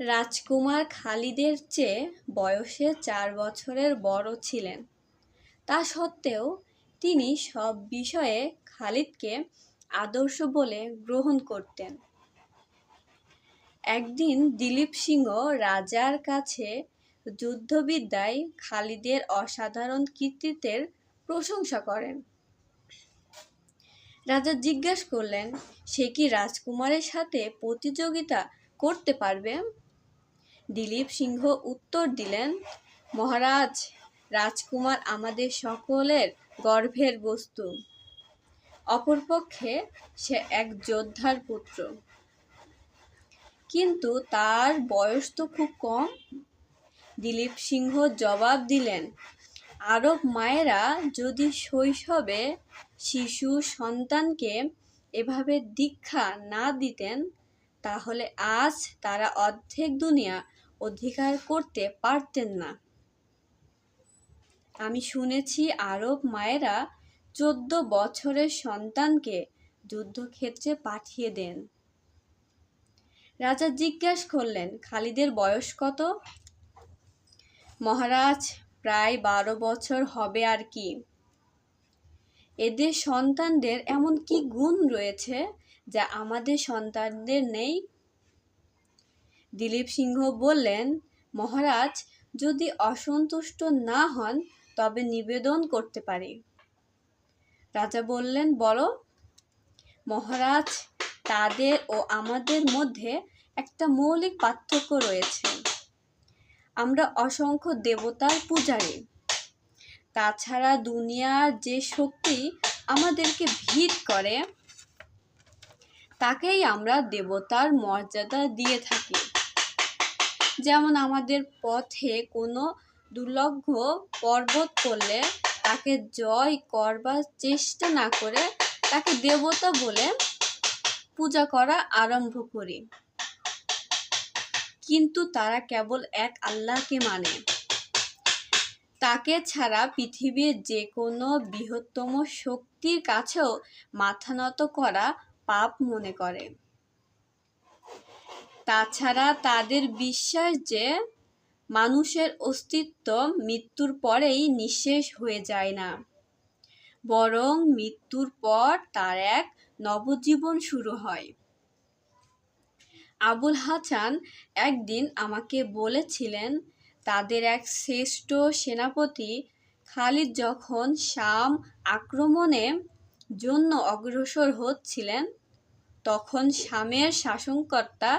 রাজকুমার খালিদের চেয়ে বয়সে চার বছরের বড় ছিলেন। তা সত্ত্বেও তিনি সব বিষয়ে খালিদকে আদর্শ বলে গ্রহণ করতেন। একদিন দিলীপ সিংহ রাজার কাছে যুদ্ধবিদ্যায় খালিদের অসাধারণ কৃতিত্বের প্রশংসা করেন। রাজা জিজ্ঞাসা করলেন, সে কি রাজকুমারের সাথে প্রতিযোগিতা করতে পারবে? দিলীপ সিংহ উত্তর দিলেন, মহারাজ, রাজকুমার আমাদের সকলের গর্ভের বস্তু। অপরপক্ষে সে এক যোদ্ধার পুত্র। কিন্তু তার বয়স তো খুব কম। দিলীপ সিংহ জবাব দিলেন, আরব মায়েরা যদি শৈশবে শিশু সন্তানকে এভাবে দীক্ষা না দিতেন, তাহলে আজ তারা অর্ধেক দুনিয়া অধিকার করতে পারতেন না। আমি শুনেছি আরব মায়েরা চোদ্দ বছরের সন্তানকে যুদ্ধক্ষেত্রে পাঠিয়ে দেন। রাজা জিজ্ঞাসা করলেন, খালিদের বয়স কত? মহারাজ, প্রায় বারো বছর হবে আর কি। এদের সন্তানদের এমন কি গুণ রয়েছে যা আমাদের সন্তানদের নেই? দিলীপ সিংহ বললেন, মহারাজ, যদি অসন্তুষ্ট না হন, তবে নিবেদন করতে পারি। রাজা বললেন, বলো। মহারাজ, তাদের ও আমাদের মধ্যে একটা মৌলিক পার্থক্য রয়েছে। আমরা অসংখ্য দেবতার পূজারী। তাছাড়া দুনিয়ার যে শক্তি আমাদেরকে ভিড় করে, তাকেই আমরা দেবতার মর্যাদা দিয়ে থাকি। যেমন আমাদের পথে কোনো দুর্লভ্য পর্বত করলে তাকে জয় করবার চেষ্টা না করে তাকে দেবতা বলে পূজা করা আরম্ভ করি। কিন্তু তারা কেবল এক আল্লাহকে মানে। তাকে ছাড়া পৃথিবীর যে কোনো বৃহত্তম শক্তির কাছেও মাথা নত করা পাপ মনে করে। তাছাড়া তাদের বিশ্বাস যে মানুষের অস্তিত্ব মৃত্যুর পরেই নিঃশেষ হয়ে যায় না। বরং মৃত্যুর পর তার এক নবজীবন শুরু হয়। আবুল হাসান একদিন আমাকে বলেছিলেন, তাদের এক শ্রেষ্ঠ সেনাপতি খালিদ যখন শাম আক্রমণে জন্য অগ্রসর হচ্ছিলেন, তখন শামের শাসনকর্তা